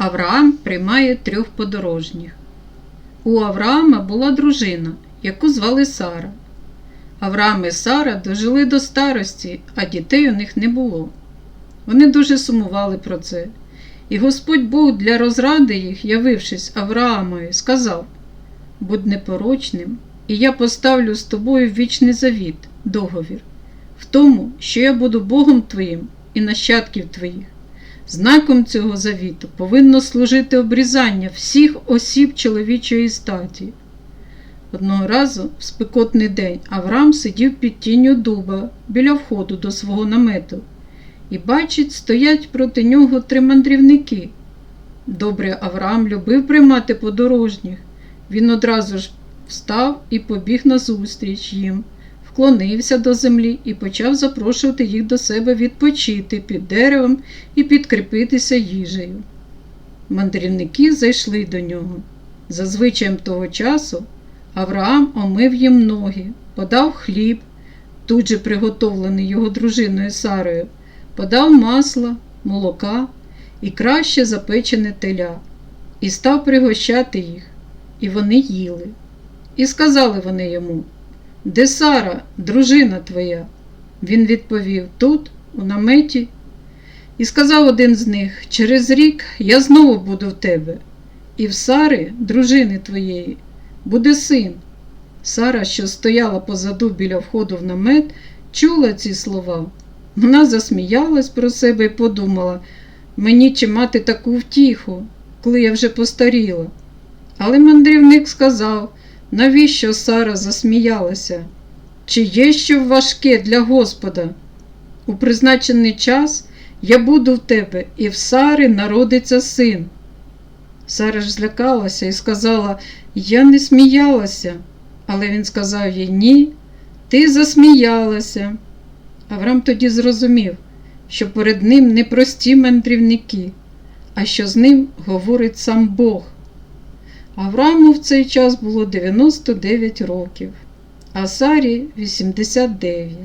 Авраам приймає трьох подорожніх. У Авраама була дружина, яку звали Сара. Авраам і Сара дожили до старості, а дітей у них не було. Вони дуже сумували про це. І Господь Бог для розради їх, явившись Авраамові, сказав: Будь непорочним, і я поставлю з тобою вічний завіт, договір, в тому, що я буду Богом твоїм і нащадків твоїх. Знаком цього завіту повинно служити обрізання всіх осіб чоловічої статі. Одного разу, в спекотний день, Авраам сидів під тінню дуба біля входу до свого намету і бачить, стоять проти нього три мандрівники. Добре, Авраам любив приймати подорожніх. Він одразу ж встав і побіг назустріч їм, вклонився до землі і почав запрошувати їх до себе відпочити під деревом і підкріпитися їжею. Мандрівники зайшли до нього. За звичаєм того часу Авраам омив їм ноги, подав хліб, тут же приготовлений його дружиною Сарою, подав масло, молока і краще запечене теля, і став пригощати їх, і вони їли. І сказали вони йому: Де Сара, дружина твоя? Він відповів: Тут, у наметі. І сказав один з них: Через рік я знову буду в тебе, і в Сари, дружини твоєї, буде син. Сара, що стояла позаду біля входу в намет, чула ці слова. Вона засміялась про себе і подумала, мені чи мати таку втіху, коли я вже постаріла. Але мандрівник сказав, навіщо Сара засміялася? Чи є що важке для Господа? У призначений час я буду в тебе, і в Сари народиться син. Сара ж злякалася і сказала, я не сміялася. Але він сказав їй ні, ти засміялася. Авраам тоді зрозумів, що перед ним не прості мандрівники, а що з ним говорить сам Бог. Аврааму в цей час було 99 років, а Сарі 89.